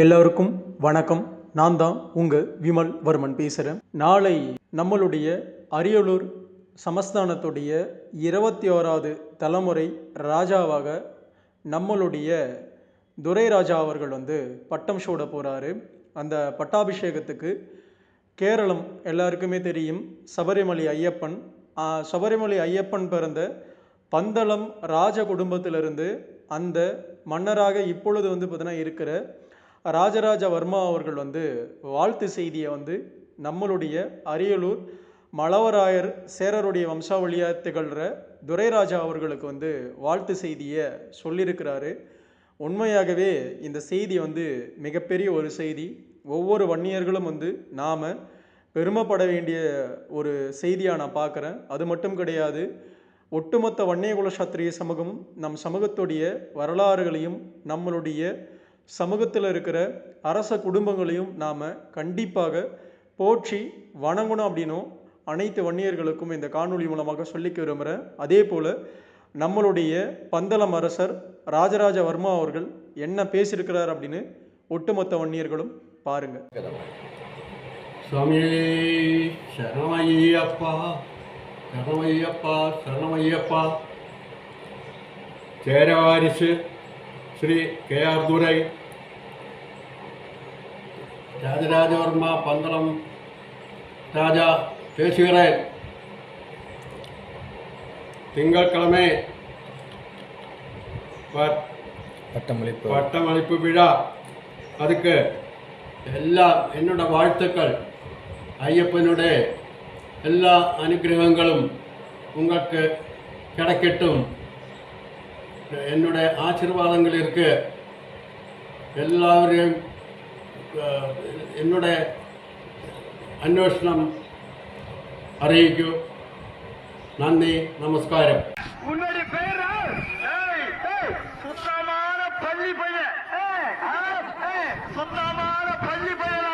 எல்லோருக்கும் வணக்கம். நான் தான் உங்கள் விமல் வர்மன் பேசுகிறேன் நாளை நம்மளுடைய அரியலூர் சமஸ்தானத்துடைய இருபத்தி ஓராவது தலைமுறை ராஜாவாக நம்மளுடைய துரை ராஜா அவர்கள் வந்து பட்டம் சூட போகிறாரு அந்த பட்டாபிஷேகத்துக்கு கேரளம் எல்லாருக்குமே தெரியும். சபரிமலை ஐயப்பன் சபரிமலை ஐயப்பன் பிறந்த பந்தளம் ராஜ குடும்பத்திலிருந்து அந்த மன்னராக இப்பொழுது வந்து பார்த்தீங்கன்னா இருக்கிற ராஜராஜ வர்மா அவர்கள் வந்து வாழ்த்து செய்தியை வந்து நம்மளுடைய அரியலூர் மலவராயர் சேரருடைய வம்சாவளியாக திகழ்கிற துரைராஜா அவர்களுக்கு வந்து வாழ்த்து செய்தியை சொல்லியிருக்கிறாரு. உண்மையாகவே இந்த செய்தி வந்து மிகப்பெரிய ஒரு செய்தி. ஒவ்வொரு வன்னியர்களும் வந்து நாம் பெருமைப்பட வேண்டிய ஒரு செய்தியாக நான் பார்க்குறேன். அது மட்டும் கிடையாது ஒட்டுமொத்த வன்னியகுல சாத்திரிய சமூகமும் நம் சமூகத்துடைய வரலாறுகளையும் நம்மளுடைய சமூகத்தில் இருக்கிற அரச குடும்பங்களையும் நாம் கண்டிப்பாக போற்றி வணங்கணும் அப்படின்னும் அனைத்து வன்னியர்களுக்கும் இந்த காணொளி மூலமாக சொல்லிக்க விரும்புகிறேன் அதே போல் நம்மளுடைய பந்தளம் அரசர் ராஜராஜ வர்மா அவர்கள் என்ன பேசியிருக்கிறார் அப்படின்னு ஒட்டுமொத்த வன்னியர்களும் பாருங்க. சுவாமி சரணமையப்பா சரணமையப்பா சரணமையப்பா சேர ஸ்ரீ கே ஆர் துரை ராஜராஜவர்மா பந்தளம் ராஜா பேசுகிறேன் திங்கட்கிழமை பட்டமளிப்பு பட்டமளிப்பு விழா அதுக்கு எல்லா என்னோட வாழ்த்துக்கள் ஐயப்பனுடைய எல்லா அனுகிரகங்களும் உங்களுக்கு கிடைக்கட்டும் എന്നുടെ ആശീർവാദങ്ങളിലേക്ക് എല്ലാവരെയും എന്നുടെ അന്വേഷണം അറിയിക്കൂ നന്ദി നമസ്കാരം സ്വന്തമായ പള്ളി പയ്യ